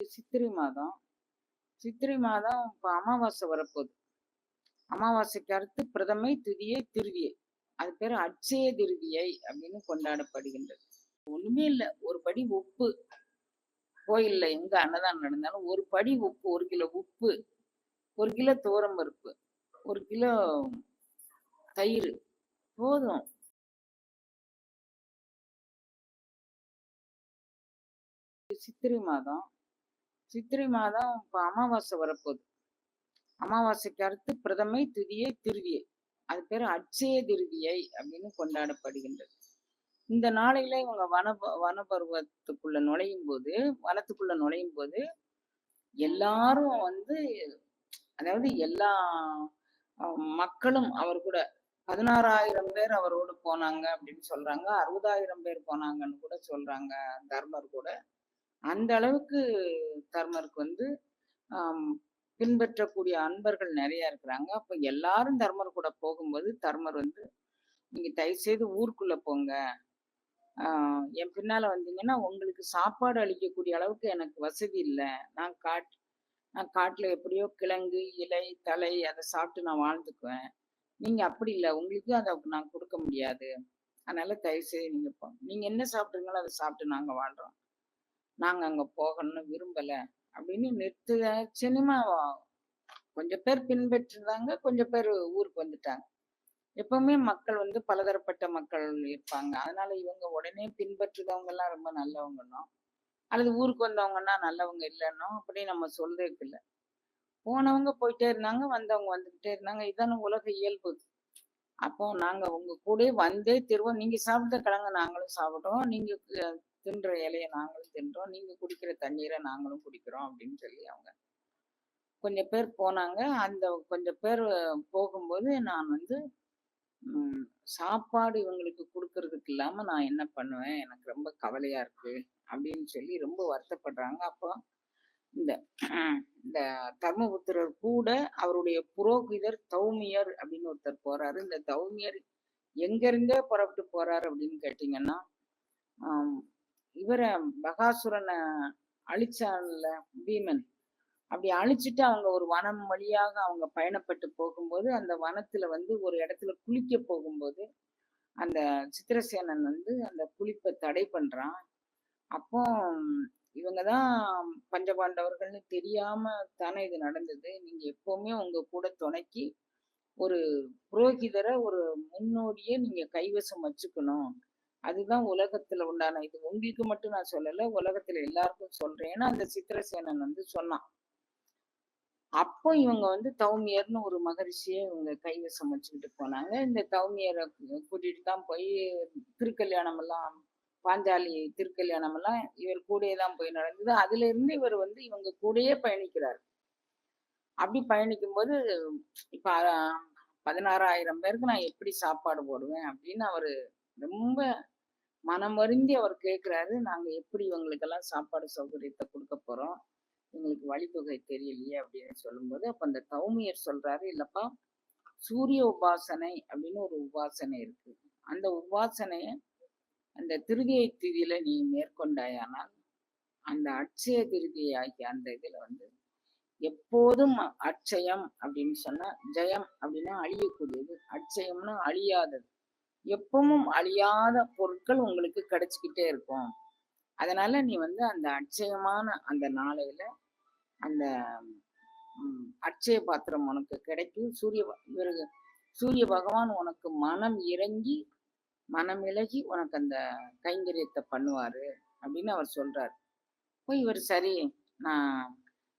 சித்திரை மாதம். சித்திரை மாதம் இப்போ அமாவாசை வரப்போகுது. அமாவாசைக்கு அடுத்து பிரதமை துதியை திருவியை. அது பேர் அட்சய திருவியை அப்படின்னு கொண்டாடப்படுகின்றது. ஒண்ணுமே இல்லை. ஒரு படி உப்பு. கோயில்ல எங்க அன்னதானம் நடந்தாலும் ஒரு படி உப்பு ஒரு கிலோ உப்பு ஒரு கிலோ துவரம் பருப்பு ஒரு கிலோ தயிர். போதும். சித்திரை மாதம் சித்திரை மாதம் இப்போ அமாவாசை வரப்போகுது. அமாவாசைக்கு அடுத்து பிரதமை துதியை திருவியை. அது பேர் அட்சய திருவியை அப்படின்னு கொண்டாடப்படுகின்றது. இந்த நாளையில இவங்க வன வனபருவத்துக்குள்ள நுழையும் போது வனத்துக்குள்ள நுழையும் போது எல்லாரும் வந்து அதாவது எல்லா மக்களும் அவர் கூட பதினாறாயிரம் பேர் அவரோடு போனாங்க அப்படின்னு சொல்றாங்க. அறுபதாயிரம் பேர் போனாங்கன்னு கூட சொல்றாங்க தர்மர் கூட. அந்த அளவுக்கு தர்மருக்கு வந்து பின்பற்றக்கூடிய அன்பர்கள் நிறைய இருக்கிறாங்க. அப்ப எல்லாரும் தர்மர் கூட போகும்போது தர்மர் வந்து நீங்க தயவு செய்து ஊருக்குள்ள போங்க. ஆஹ் என் பின்னால வந்தீங்கன்னா உங்களுக்கு சாப்பாடு அளிக்கக்கூடிய அளவுக்கு எனக்கு வசதி இல்லை. நான் காட் நான் காட்டுல எப்படியோ கிழங்கு இலை தலை அதை சாப்பிட்டு நான் வாழ்ந்துக்குவேன். நீங்க அப்படி இல்லை. உங்களுக்கு அதை நான் கொடுக்க முடியாது. அதனால தயவு செய்து நீங்க போ நீங்க என்ன சாப்பிட்றீங்களோ அதை சாப்பிட்டு நாங்க வாழ்றோம். நாங்க அங்க போகணும்னு விரும்பல அப்படின்னு நிறுத்த சினிமா கொஞ்சம் பேர் பின்பற்றிருந்தாங்க கொஞ்சம் பேர் ஊருக்கு வந்துட்டாங்க. எப்பவுமே மக்கள் வந்து பலதரப்பட்ட மக்கள் இருப்பாங்க. அதனால இவங்க உடனே பின்பற்றுறவங்க எல்லாம் ரொம்ப நல்லவங்கன்னோ அல்லது ஊருக்கு வந்தவங்கன்னா நல்லவங்க இல்லைன்னோ அப்படி நம்ம சொல்றதுக்கு இல்லை. போனவங்க போயிட்டே இருந்தாங்க வந்தவங்க வந்துகிட்டே இருந்தாங்க. இதான உலக இயல்பு. அப்போ நாங்க உங்க கூட வந்தே திருவோம். நீங்க சாப்பிட்ட கிழங்க நாங்களும் சாப்பிட்டோம் நீங்க தின்ற இலையை நாங்களும் தின்றோம். நீங்க குடிக்கிற தண்ணீரை நாங்களும் குடிக்கிறோம் அப்படின்னு சொல்லி அவங்க. கொஞ்சம் பேர் போனாங்க. அந்த கொஞ்சம் பேர் போகும்போது நான் வந்து சாப்பாடு இவங்களுக்கு கொடுக்கறதுக்கு இல்லாம நான் என்ன பண்ணுவேன்? எனக்கு ரொம்ப கவலையா இருக்கு அப்படின்னு சொல்லி ரொம்ப வருத்தப்படுறாங்க. அப்போ இந்த இந்த தர்மபுத்திரர் கூட அவருடைய புரோகிதர் தௌமியர் அப்படின்னு ஒருத்தர் போறாரு. இந்த தௌமியர் எங்கிருந்தே புறப்பட்டு போறாரு அப்படின்னு கேட்டீங்கன்னா இவரை பகாசுரனை அழிச்சான்ல பீமன். அப்படி அழிச்சிட்டு அவங்க ஒரு வனம் வழியாக அவங்க பயணப்பட்டு போகும்போது அந்த வனத்துல வந்து ஒரு இடத்துல குளிக்க போகும்போது அந்த சித்திரசேனன் வந்து அந்த குளிப்பை தடை பண்றான். அப்போ இவங்க தான் பஞ்சபாண்டவர்கள்னு தெரியாம தானே இது நடந்தது. நீங்க எப்பவுமே உங்க கூட துணைக்கி ஒரு புரோகிதரை ஒரு முன்னோடியே நீங்க கைவசம் வச்சுக்கணும். அதுதான் உலகத்துல உண்டான இது. உங்களுக்கு மட்டும் நான் சொல்லல உலகத்துல எல்லாருக்கும் சொல்றேன். ஏன்னா அந்த சித்திரசேனன் வந்து சொன்னான். அப்போ இவங்க வந்து தௌமியர்னு ஒரு மகரிஷியை இவங்க கைவசம் வச்சுக்கிட்டு போனாங்க. இந்த தௌமியரை கூட்டிட்டு தான் போய் திருக்கல்யாணம் எல்லாம் பாஞ்சாலி திருக்கல்யாணம் எல்லாம் இவர் கூடயே தான் போய் நடந்தது. அதுல இருந்து இவர் வந்து இவங்க கூடயே பயணிக்கிறார். அப்படி பயணிக்கும் போது இப்ப பதினாறாயிரம் பேருக்கு நான் எப்படி சாப்பாடு போடுவேன் அப்படின்னு அவரு ரொம்ப மனம் வருந்தி அவர் கேட்கிறாரு நாங்க எப்படி இவங்களுக்கெல்லாம் சாப்பாடு சௌகரியத்தை கொடுக்க போறோம்? எங்களுக்கு வழித்தொகை தெரியலையே அப்படின்னு சொல்லும்போது அப்ப அந்த கௌமியர் சொல்றாரு இல்லப்பா சூரிய உபாசனை அப்படின்னு ஒரு உபாசனை இருக்கு. அந்த உபாசனைய அந்த திருதியை திதியில நீ மேற்கொண்டாயானால் அந்த அட்சய திருதியை ஆகிய அந்த இதுல வந்து எப்போதும் அட்சயம் அப்படின்னு சொன்னா ஜெயம் அப்படின்னா அழியக்கூடியது. அட்சயம்னா அழியாதது. எப்பவும் அழியாத பொருட்கள் உங்களுக்கு கிடைச்சிக்கிட்டே இருக்கும். அதனால நீ வந்து அந்த அட்சயமான அந்த நாளையில அந்த அட்சய பாத்திரம் உனக்கு கிடைக்கும். சூரிய பிறகு சூரிய பகவான் உனக்கு மனம் இறங்கி மனம் இலகி உனக்கு அந்த கைங்கரியத்தை பண்ணுவாரு அப்படின்னு அவர் சொல்றாரு. போய் இவர் சரி நான்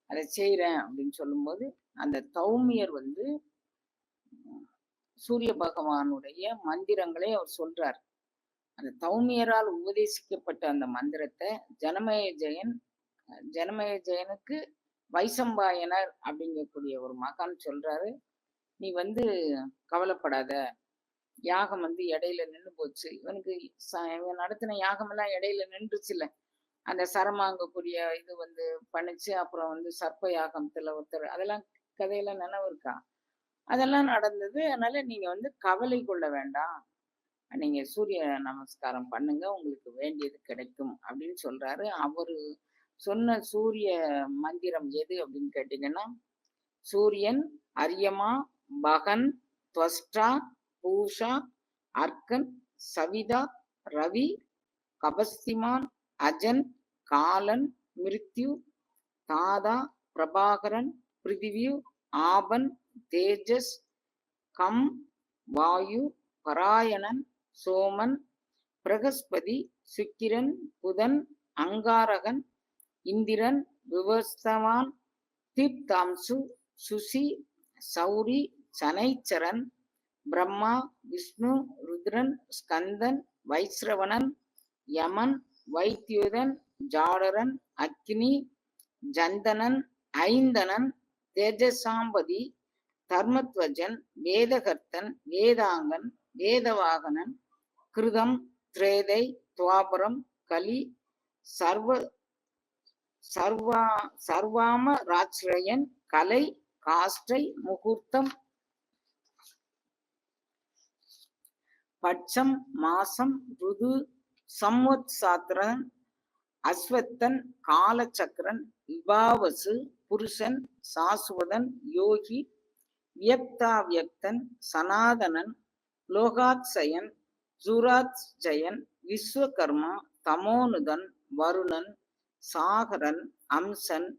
அதை செய்கிறேன் அப்படின்னு சொல்லும்போது அந்த தௌமியர் வந்து சூரிய பகவானுடைய மந்திரங்களை அவர் சொல்றார். அந்த தௌமியரால் உபதேசிக்கப்பட்ட அந்த மந்திரத்தை ஜனமய ஜெயன் ஜனமய ஜெயனுக்கு வைசம்பாயனர் அப்படிங்கக்கூடிய ஒரு மகான் சொல்றாரு. நீ வந்து கவலைப்படாத. யாகம் வந்து இடையில நின்னு போச்சு. இவனுக்கு இவன் நடத்தின யாகம் எல்லாம் இடையில நின்றுச்சுல அந்த சரமாங்கக்கூடிய இது வந்து பண்ணிச்சு. அப்புறம் வந்து சர்ப்ப யாகத்துல ஒருத்தர் அதெல்லாம் கதையெல்லாம் நினைவு இருக்கா? அதெல்லாம் நடந்தது. அதனால நீங்க வந்து கவலை கொள்ள வேண்டாம். நீங்க சூரிய நமஸ்காரம் பண்ணுங்க. உங்களுக்கு வேண்டியது கிடைக்கும் அப்படின்னு சொல்றாரு. அவரு சொன்ன சூரிய மந்திரம் எது அப்படின்னு கேட்டீங்கன்னா சூரியன் அரியமா பகன் துவஸ்டா பூஷா அர்க்கன் சவிதா ரவி கபஸ்திமான் அஜன் காலன் மிருத்யு தாதா பிரபாகரன் பிருத்திவியு ஆபன் தேஜஸ் கம் வாயு பராயணன் சோமன் பிரகஸ்பதி சுக்கிரன் புதன் அங்காரகன் இந்திரன் விவஸ்தவான் தீப்தாம்சு சுசி சௌரி சனைச்சரன் பிரம்மா விஷ்ணு ருத்ரன் ஸ்கந்தன் வைஸ்ரவணன் யமன் வைத்தியுதன் ஜாடரன் அக்னி ஜந்தனன் ஐந்தனன் தேஜசாம்பதி தர்மத்வஜன் வேதகர்த்தன் வேதாங்கன் வேதவாகனன் கிருதம் திரேதை துவாபரம் கலி சர்வ சர்வா சர்வாம ராச்சிரயன் கலை காஷ்டை முகூர்த்தம் பட்சம் மாசம் ருது சம்வத் சாத்திரன் அஸ்வத்தன் காலச்சக்கரன் விபாவசு புருஷன் சாசுவதன் யோகி வியக்தாவியக்தன் சனாதனன் லோகாத்சயன் ஜுராத் ஜெயன் விஸ்வகர்மா தமோனுதன் வருணன் சாகரன் அம்சன்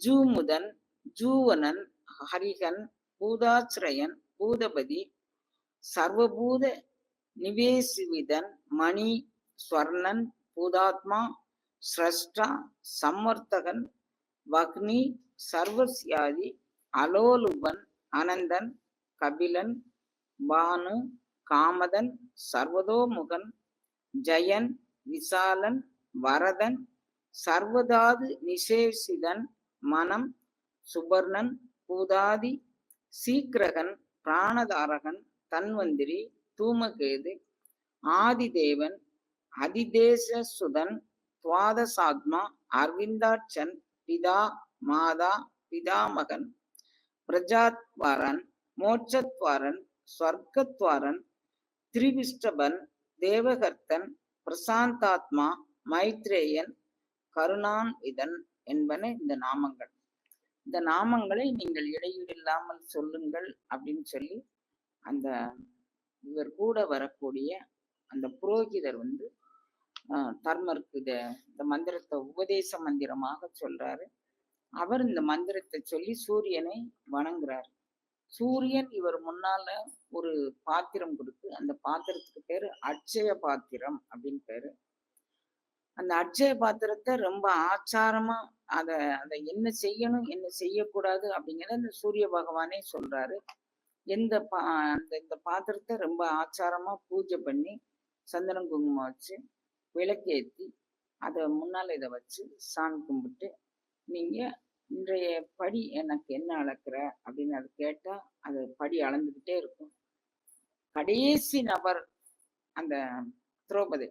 ஜூமுதன் ஜூவனன் ஹரிகன் பூதாச்சிரயன் பூதபதி சர்வபூத நிவேசிவிதன் மணி ஸ்வர்ணன் பூதாத்மா ஸ்ரஷ்டா சம்மர்த்தகன் வக்னி சர்வசியாதி அலோலுபன் அனந்தன் கபிலன் பானு காமதன் சர்வதோமுகன் ஜெயன் விசாலன் வரதன் சர்வதாது நிசேஷிதன் மனம் சுபர்ணன் பூதாதி சீக்கிரகன் பிராணதாரகன் தன்வந்திரி தூமகேது ஆதிதேவன் அதிதேசசுதன் துவாதசாத்மா அரவிந்தாட்சன் பிதா மாதா பிதாமகன். பிரஜாத்வாரன் மோட்சத்வாரன் ஸ்வர்க்கத்வாரன் திரிவிஷ்டபன் தேவகர்த்தன் பிரசாந்தாத்மா மைத்ரேயன் கருணான் இதன் என்பன இந்த நாமங்கள். இந்த நாமங்களை நீங்கள் இடையூறில்லாமல் சொல்லுங்கள் அப்படின்னு சொல்லி அந்த இவர் கூட வரக்கூடிய அந்த புரோகிதர் வந்து தர்மருக்கு இத இந்த மந்திரத்தை உபதேச மந்திரமாக சொல்றாரு. அவர் இந்த மந்திரத்தை சொல்லி சூரியனை வணங்குறார். சூரியன் இவர் முன்னால ஒரு பாத்திரம் கொடுத்து அந்த பாத்திரத்துக்கு பேரு அட்சய பாத்திரம் அப்படின்னு பேரு. அந்த அட்சய பாத்திரத்தை ரொம்ப ஆச்சாரமா அத அதை என்ன செய்யணும் என்ன செய்யக்கூடாது அப்படிங்கிறத அந்த சூரிய பகவானே சொல்றாரு. எந்த பா அந்த இந்த பாத்திரத்தை ரொம்ப ஆச்சாரமா பூஜை பண்ணி சந்தனம் குங்குமம் வச்சு விளக்கேத்தி அதை முன்னால இதை வச்சு சாமி கும்பிட்டு நீங்கள் இன்றைய படி எனக்கு என்ன அளக்குற அப்படின்னு அதை கேட்டால் அது படி அளந்துக்கிட்டே இருக்கும். கடைசி நபர் அந்த திரௌபதி.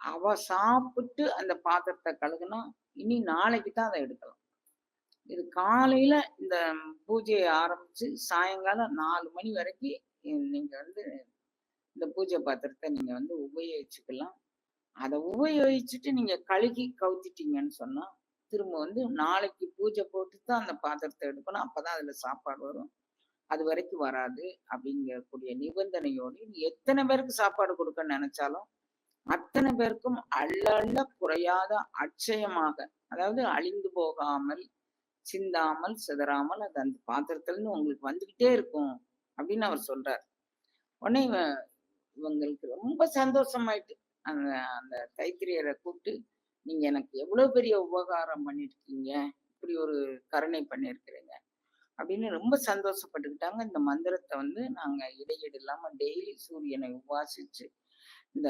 அவ சாப்பிட்டு அந்த பாத்திரத்தை கழுகுனா இனி நாளைக்கு தான் அதை எடுக்கலாம். இது காலையில இந்த பூஜையை ஆரம்பிச்சு சாயங்காலம் நாலு மணி வரைக்கும் நீங்க வந்து இந்த பூஜை பாத்திரத்தை நீங்க வந்து உபயோகிச்சுக்கலாம். அதை உபயோகிச்சுட்டு நீங்க கழுகி கவுத்திட்டீங்கன்னு சொன்னா திரும்ப வந்து நாளைக்கு பூஜை போட்டு தான் அந்த பாத்திரத்தை எடுக்கணும். அப்பதான் அதுல சாப்பாடு வரும். அது வரைக்கும் வராது அப்படிங்கக்கூடிய நிபந்தனையோடு நீ எத்தனை பேருக்கு சாப்பாடு கொடுக்க நினைச்சாலும் அத்தனை பேருக்கும் அள்ளள்ள குறையாத அட்சயமாக அதாவது அழிந்து போகாமல் சிந்தாமல் சிதறாமல் அது அந்த பாத்திரத்துல இருந்து உங்களுக்கு வந்துகிட்டே இருக்கும் அப்படின்னு அவர் சொல்றார். உடனே இவங்களுக்கு ரொம்ப சந்தோஷமாயிட்டு அந்த அந்த கைத்திரியரை கூப்பிட்டு நீங்க எனக்கு எவ்வளவு பெரிய உபகாரம் பண்ணிருக்கீங்க? இப்படி ஒரு கருணை பண்ணிருக்கிறீங்க. அப்படின்னு ரொம்ப சந்தோஷப்பட்டுக்கிட்டாங்க. இந்த மந்திரத்தை வந்து நாங்க இடையீடு இல்லாம டெய்லி சூரியனை உபாசிச்சு இந்த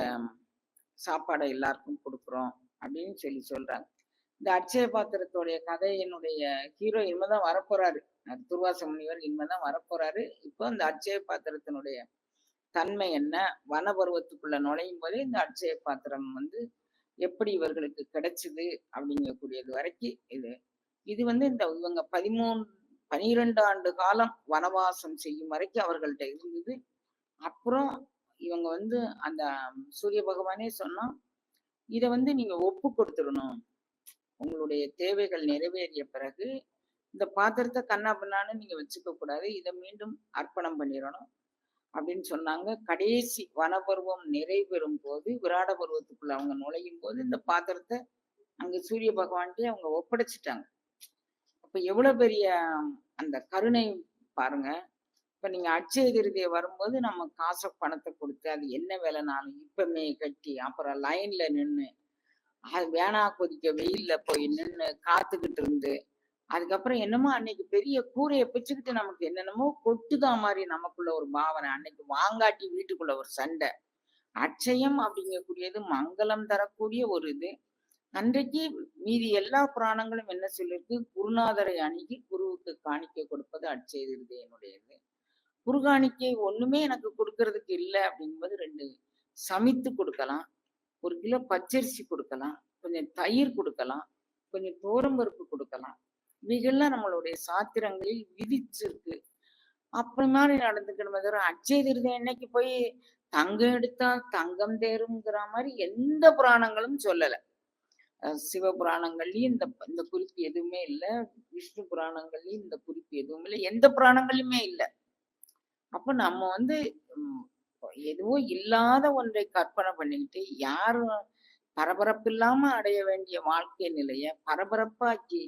சாப்பாடை எல்லாருக்கும் கொடுக்குறோம் அப்படின்னு சொல்லி சொல்றாங்க. இந்த அட்சய பாத்திரத்தோடைய என்னுடைய ஹீரோ இனிமேதான் வரப்போறாரு. துர்வாச முனிவர் இனிமேதான் வரப்போறாரு. இப்போ இந்த அட்சய பாத்திரத்தினுடைய தன்மை என்ன? வனபருவத்துக்குள்ள நுழையும் போதே இந்த அட்சய பாத்திரம் வந்து எப்படி இவர்களுக்கு கிடைச்சது அப்படிங்கக்கூடியது வரைக்கும் இது. இது வந்து இந்த இவங்க பதிமூணு பனிரெண்டு ஆண்டு காலம் வனவாசம் செய்யும் வரைக்கும் அவர்கள்ட்ட இருந்தது. அப்புறம் இவங்க வந்து அந்த சூரிய பகவானே சொன்னா இதை வந்து நீங்க ஒப்பு கொடுத்துடணும். உங்களுடைய தேவைகள் நிறைவேறிய பிறகு இந்த பாத்திரத்தை கண்ணா பின்னான்னு நீங்க வச்சுக்க கூடாது. இதை மீண்டும் அர்ப்பணம் பண்ணிடணும். அப்படின்னு சொன்னாங்க. கடைசி வனபருவம் நிறைவேறும் போது விராட பருவத்துக்குள்ள அவங்க நுழையும் போது இந்த பாத்திரத்தை அங்க சூரிய பகவான்கிட்டயே அவங்க ஒப்படைச்சிட்டாங்க. அப்ப எவ்வளவு பெரிய அந்த கருணை பாருங்க. இப்ப நீங்க அட்சய திருதியை வரும்போது நம்ம காசை பணத்தை கொடுத்து அது என்ன வேலைனாலும் இப்பமே கட்டி அப்புறம் லைன்ல நின்று அது வேணா கொதிக்க வெயில்ல போய் நின்று காத்துக்கிட்டு இருந்து அதுக்கப்புறம் என்னமோ அன்னைக்கு பெரிய கூரையை பிச்சுக்கிட்டு நமக்கு என்னென்னமோ கொட்டுதான் மாதிரி நமக்குள்ள ஒரு பாவனை. அன்னைக்கு வாங்காட்டி வீட்டுக்குள்ள ஒரு சண்டை. அட்சயம் அப்படிங்கக்கூடியது மங்களம் தரக்கூடிய ஒரு இது. அன்றைக்கு மீதி எல்லா புராணங்களும் என்ன சொல்லியிருக்கு குருநாதரை அணுகி குருவுக்கு காணிக்கை கொடுப்பது அட்சய என்னுடையது. குரு காணிக்கை ஒண்ணுமே எனக்கு கொடுக்கறதுக்கு இல்லை அப்படிங்கும்போது ரெண்டு சமைத்து கொடுக்கலாம். ஒரு கிலோ பச்சரிசி கொடுக்கலாம். கொஞ்சம் தயிர் கொடுக்கலாம். கொஞ்சம் தோரம்பருப்பு கொடுக்கலாம். இவைகள்லாம் நம்மளுடைய சாத்திரங்களில் விதிச்சிருக்கு. அப்படி மாதிரி நடந்துக்கணுமே தவிர அச்சய திருதை என்னைக்கு போய் தங்கம் எடுத்தா தங்கம் தேருங்கிற மாதிரி எந்த புராணங்களும் சொல்லல. சிவ புராணங்கள்லயும் இந்த இந்த குறிப்பு எதுவுமே இல்லை. விஷ்ணு புராணங்கள்லயும் இந்த குறிப்பு எதுவும் இல்லை. எந்த புராணங்களுமே இல்லை. அப்ப நம்ம வந்து எதுவோ இல்லாத ஒன்றை கற்பனை பண்ணிக்கிட்டு யாரும் பரபரப்பு இல்லாம அடைய வேண்டிய வாழ்க்கை நிலைய பரபரப்பாக்கி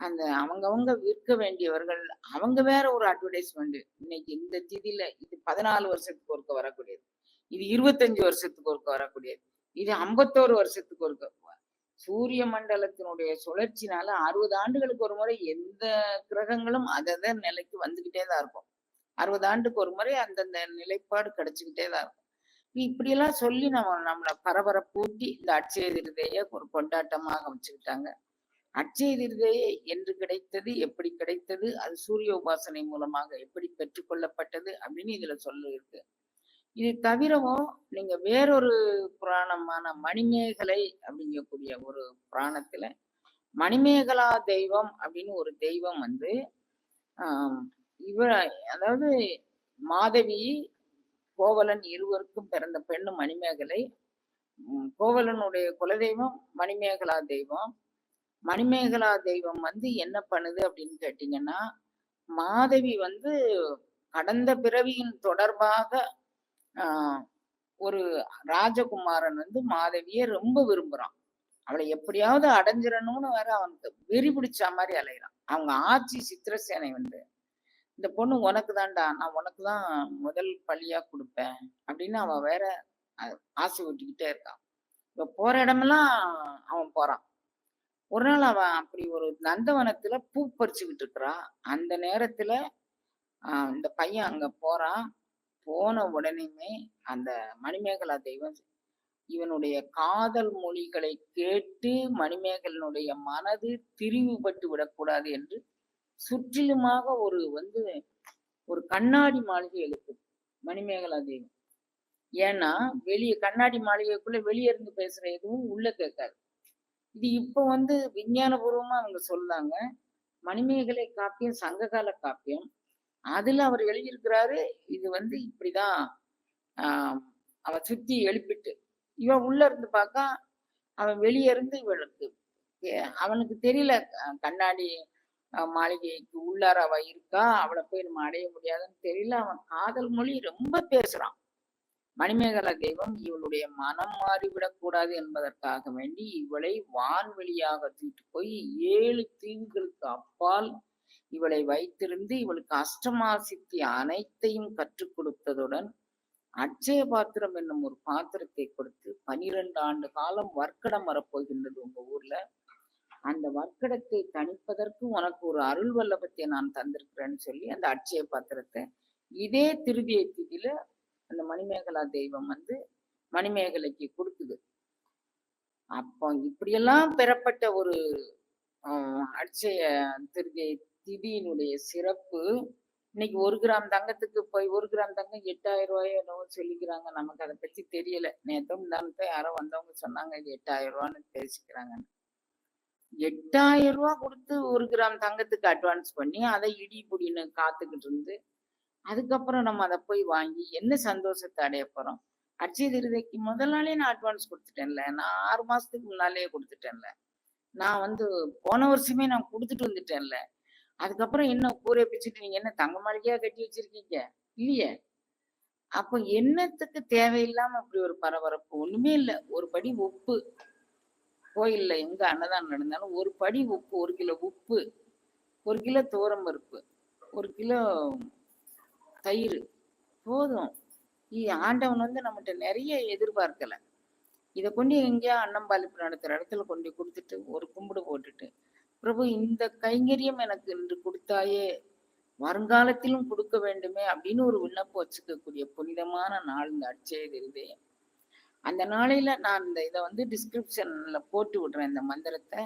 அந்த அவங்கவங்க விற்க வேண்டியவர்கள் அவங்க வேற ஒரு அட்வர்டைஸ்மெண்ட் இன்னைக்கு இந்த திதியில இது பதினாலு வருஷத்துக்கு ஒருக்க வரக்கூடியது. இது இருபத்தஞ்சு வருஷத்துக்கு ஒருக்க வரக்கூடியது. இது ஐம்பத்தோரு வருஷத்துக்கு ஒருக்க சூரிய மண்டலத்தினுடைய சுழற்சினால அறுபது ஆண்டுகளுக்கு ஒரு முறை எந்த கிரகங்களும் அதத நிலைக்கு வந்துகிட்டே தான் இருக்கும். அறுபது ஆண்டுக்கு ஒரு முறை அந்தந்த நிலைப்பாடு கிடைச்சுக்கிட்டே தான் இருக்கும். இப்படியெல்லாம் சொல்லி நம்ம நம்மளை பரபரப்பூட்டி இந்த அட்சய திருதைய ஒரு கொண்டாட்டமாக வச்சுக்கிட்டாங்க அட்சய என்று கிடைத்தது எப்படி கிடைத்தது அது சூரிய உபாசனை மூலமாக எப்படி பெற்றுக்கொள்ளப்பட்டது அப்படின்னு இதுல சொல்லியிருக்கு இது தவிரவும் நீங்க வேறொரு புராணமான மணிமேகலை அப்படிங்கக்கூடிய ஒரு புராணத்துல மணிமேகலா தெய்வம் அப்படின்னு ஒரு தெய்வம் வந்து ஆஹ் இவ அதாவது மாதவி கோவலன் இருவருக்கும் பிறந்த பெண்ணு மணிமேகலை. கோவலனுடைய குலதெய்வம் மணிமேகலா தெய்வம். மணிமேகலா தெய்வம் வந்து என்ன பண்ணுது அப்படின்னு கேட்டீங்கன்னா மாதவி வந்து கடந்த பிறவியின் தொடர்பாக ஆஹ் ஒரு ராஜகுமாரன் வந்து மாதவியை ரொம்ப விரும்புறான். அவளை எப்படியாவது அடைஞ்சிடணும்னு வேற அவனுக்கு வெறி பிடிச்ச மாதிரி அலைகிறான் அவங்க ஆட்சி சித்திரசேனை வந்து இந்த பொண்ணு உனக்கு தான்டா நான் உனக்கு தான் முதல் பழியா கொடுப்பேன் அப்படின்னு அவன் வேற ஆசை ஊட்டிக்கிட்டே இருக்கான் இப்ப போற இடமெல்லாம் அவன் போறான். ஒரு நாள் அவன் அப்படி ஒரு நந்தவனத்துல பூ பறிச்சுக்கிட்டு இருக்கிறான் அந்த நேரத்துல அந்த இந்த பையன் அங்க போறான். போன உடனேமே அந்த மணிமேகலா தெய்வம் இவனுடைய காதல் மொழிகளை கேட்டு மணிமேகலனுடைய மனது திரிவுபட்டு விடக்கூடாது என்று சுற்றிலுமாக ஒரு வந்து ஒரு கண்ணாடி மாளிகை எழுப்புது மணிமேகலா தெய்வம். ஏன்னா வெளியே கண்ணாடி மாளிகைக்குள்ள வெளியே இருந்து பேசுற எதுவும் உள்ள கேட்காது. இது இப்ப வந்து விஞ்ஞானபூர்வமா அவங்க சொல்றாங்க. மணிமேகலை காப்பியம் சங்ககால காப்பியம். அதுல அவர் எழுதியிருக்கிறாரு இது வந்து இப்படிதான். ஆஹ் அவ சுத்தி எழுப்பிட்டு. இவன் உள்ள இருந்து பார்த்தா அவன் வெளியே இருந்து இவளுக்கு. அவனுக்கு தெரியல கண்ணாடி மாளிகைக்கு உள்ளார அவ இருக்கா அவளை போய் நம்ம அடைய முடியாதுன்னு தெரியல. அவன் காதல் மொழி ரொம்ப பேசுறான். மணிமேகலா தெய்வம் இவளுடைய மனம் மாறிவிடக் கூடாது என்பதற்காக வேண்டி இவளை வான்வெளியாக தூக்கிட்டு போய் ஏழு தீவுகளுக்கு அப்பால் இவளை வைத்திருந்து இவளுக்கு அஷ்டமா சித்தி அனைத்தையும் கற்றுக் கொடுத்ததுடன் அட்சய பாத்திரம் என்னும் ஒரு பாத்திரத்தை கொடுத்து பனிரெண்டு ஆண்டு காலம் வர்க்கடம் வரப்போகின்றது உங்க ஊர்ல. அந்த வர்க்கடத்தை தணிப்பதற்கு உனக்கு ஒரு அருள் வல்லபத்தை நான் தந்திருக்கிறேன்னு சொல்லி அந்த அட்சய பாத்திரத்தை இதே திருதியை திதியில அந்த மணிமேகலா தெய்வம் வந்து மணிமேகலைக்கு கொடுக்குது. அப்போ இப்படியெல்லாம் பெறப்பட்ட ஒரு அட்சய திருகை திதியினுடைய சிறப்பு இன்னைக்கு ஒரு கிராம் தங்கத்துக்கு போய் ஒரு கிராம் தங்கம் எட்டாயிரம் ரூபாயோ என்னவோ சொல்லிக்கிறாங்க. நமக்கு அதை பத்தி தெரியல. நேத்தும் முந்தானத்தை யாரோ வந்தவங்க சொன்னாங்க எட்டாயிரம் ரூபான்னு பேசிக்கிறாங்கன்னு. எட்டாயிரம் ரூபா கொடுத்து ஒரு கிராம் தங்கத்துக்கு அட்வான்ஸ் பண்ணி அதை இடி புடின்னு காத்துக்கிட்டு இருந்து அதுக்கப்புறம் நம்ம அதை போய் வாங்கி என்ன சந்தோஷத்தை அடைய போறோம் அட்சய திருதைக்கு முதல் நாளே நான் அட்வான்ஸ் கொடுத்துட்டேன்ல நான் ஆறு மாசத்துக்கு முன்னாலேயே கொடுத்துட்டேன்ல நான் வந்து போன வருஷமே நான் கொடுத்துட்டு வந்துட்டேன்ல. அதுக்கப்புறம் என்ன கூரை பிச்சுட்டு நீங்க என்ன தங்க மாளிகையா கட்டி வச்சிருக்கீங்க? இல்லையே! அப்ப என்னத்துக்கு தேவையில்லாம அப்படி ஒரு பரபரப்பு? ஒண்ணுமே இல்லை ஒரு படி உப்பு. கோயில்ல எங்க அன்னதானம் நடந்தாலும் ஒரு படி உப்பு, ஒரு கிலோ உப்பு, ஒரு கிலோ துவரம் பருப்பு, ஒரு கிலோ தயிர் போதும். ஆண்டவன் வந்து நம்மகிட்ட நிறைய எதிர்பார்க்கல. இதை கொண்டு எங்கேயோ அன்னம்பாலிப்பு நடத்துகிற இடத்துல கொண்டு கொடுத்துட்டு ஒரு கும்பிடு போட்டுட்டு, பிரபு இந்த கைங்கரியம் எனக்கு இன்று கொடுத்தாயே வருங்காலத்திலும் கொடுக்க வேண்டுமே! அப்படின்னு ஒரு விண்ணப்பம் வச்சுக்கக்கூடிய புனிதமான நாள் இந்த அட்சய திருதை. அந்த நாளையில நான் இந்த இதை வந்து டிஸ்கிரிப்ஷன்ல போட்டு விடுறேன் இந்த மந்திரத்தை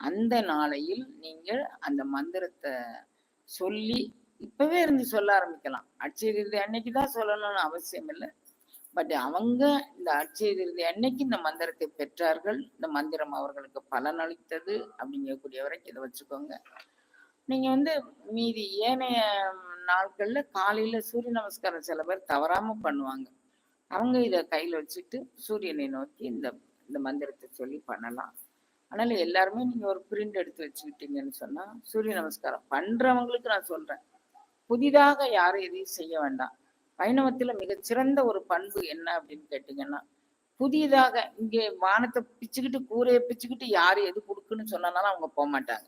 அந்த நாளையில் நீங்கள் அந்த மந்திரத்தை சொல்லி இப்பவே இருந்து சொல்ல ஆரம்பிக்கலாம். அட்சய அன்னைக்கு தான் சொல்லணும்னு அவசியம் இல்ல. பட் அவங்க இந்த அட்சய அன்னைக்கு இந்த மந்திரத்தை பெற்றார்கள். இந்த மந்திரம் அவர்களுக்கு பலனளித்தது அப்படிங்கக்கூடிய வரைக்கும் இதை வச்சுக்கோங்க. நீங்க வந்து மீதி ஏனைய நாட்கள்ல காலையில சூரிய நமஸ்காரம் சில பேர் தவறாம பண்ணுவாங்க. அவங்க இத கையில வச்சுட்டு சூரியனை நோக்கி இந்த இந்த மந்திரத்தை சொல்லி பண்ணலாம். அதனால எல்லாருமே நீங்க ஒரு பிரிண்ட் எடுத்து வச்சுக்கிட்டீங்கன்னு சொன்னா, சூரிய நமஸ்காரம் பண்றவங்களுக்கு நான் சொல்றேன். புதிதாக யாரும் எதையும் செய்ய வேண்டாம். வைணவத்துல மிகச்சிறந்த ஒரு பண்பு என்ன அப்படின்னு கேட்டீங்கன்னா, புதிதாக இங்கே வானத்தை பிச்சுக்கிட்டு, கூரையை பிச்சுக்கிட்டு யாரு எது குடுக்குன்னு சொன்னனாலும் அவங்க போக மாட்டாங்க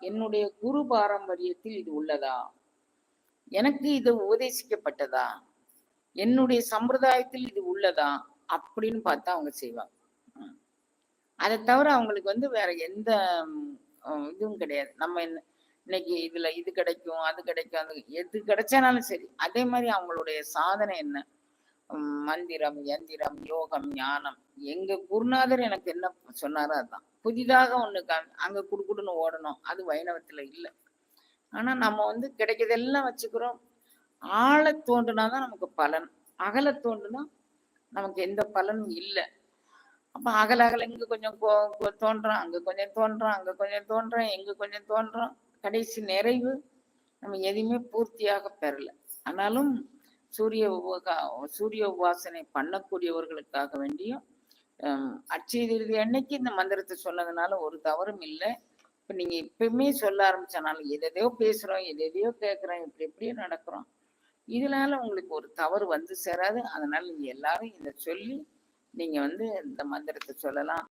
என்னுடைய குரு பாரம்பரியத்தில் இது உள்ளதா? எனக்கு இது உபதேசிக்கப்பட்டதா? என்னுடைய சம்பிரதாயத்தில் இது உள்ளதா? அப்படின்னு பார்த்தா அவங்க செய்வாங்க. அதை தவிர அவங்களுக்கு வந்து வேற எந்த இதுவும் கிடையாது. நம்ம என்ன இன்னைக்கு இதுல இது கிடைக்கும், அது கிடைக்கும், அது எது கிடைச்சானாலும் சரி. அதே மாதிரி அவங்களுடைய சாதனை என்ன? மந்திரம், யந்திரம், யோகம், ஞானம். எங்க குருநாதர் எனக்கு என்ன சொன்னாரோ அதுதான் புதிதாக ஒண்ணு அங்க குடுக்குடுன்னு ஓடணும். அது வைணவத்துல இல்ல. ஆனா நம்ம வந்து கிடைக்கிறதெல்லாம் வச்சுக்கிறோம். ஆழ தோண்டுனா தான் நமக்கு பலன். அகல தோண்டுனா நமக்கு எந்த பலனும் இல்ல. அப்ப அகல அகல இங்க கொஞ்சம் கொ கொ அங்க கொஞ்சம் தோன்றான் அங்க கொஞ்சம் தோன்றான் எங்க கொஞ்சம் தோன்றான் கடைசி நிறைவு நம்ம எதையுமே பூர்த்தியாக பெறல. ஆனாலும் சூரிய உபகா சூரிய உபாசனை பண்ணக்கூடியவர்களுக்காக வேண்டியும், அச்சய திருதி அன்னைக்கு இந்த மந்திரத்தை சொன்னதுனால ஒரு தவறும் இல்லை இப்ப நீங்க எப்பயுமே சொல்ல ஆரம்பிச்சனாலும் எதெதையோ பேசுறோம், எதையோ கேட்கறோம் இப்படி எப்படியோ நடக்கிறோம். இதனால உங்களுக்கு ஒரு தவறு வந்து சேராது. அதனால நீங்க எல்லாரும் இதை சொல்லி, நீங்க வந்து இந்த மந்திரத்தை சொல்லலாம்.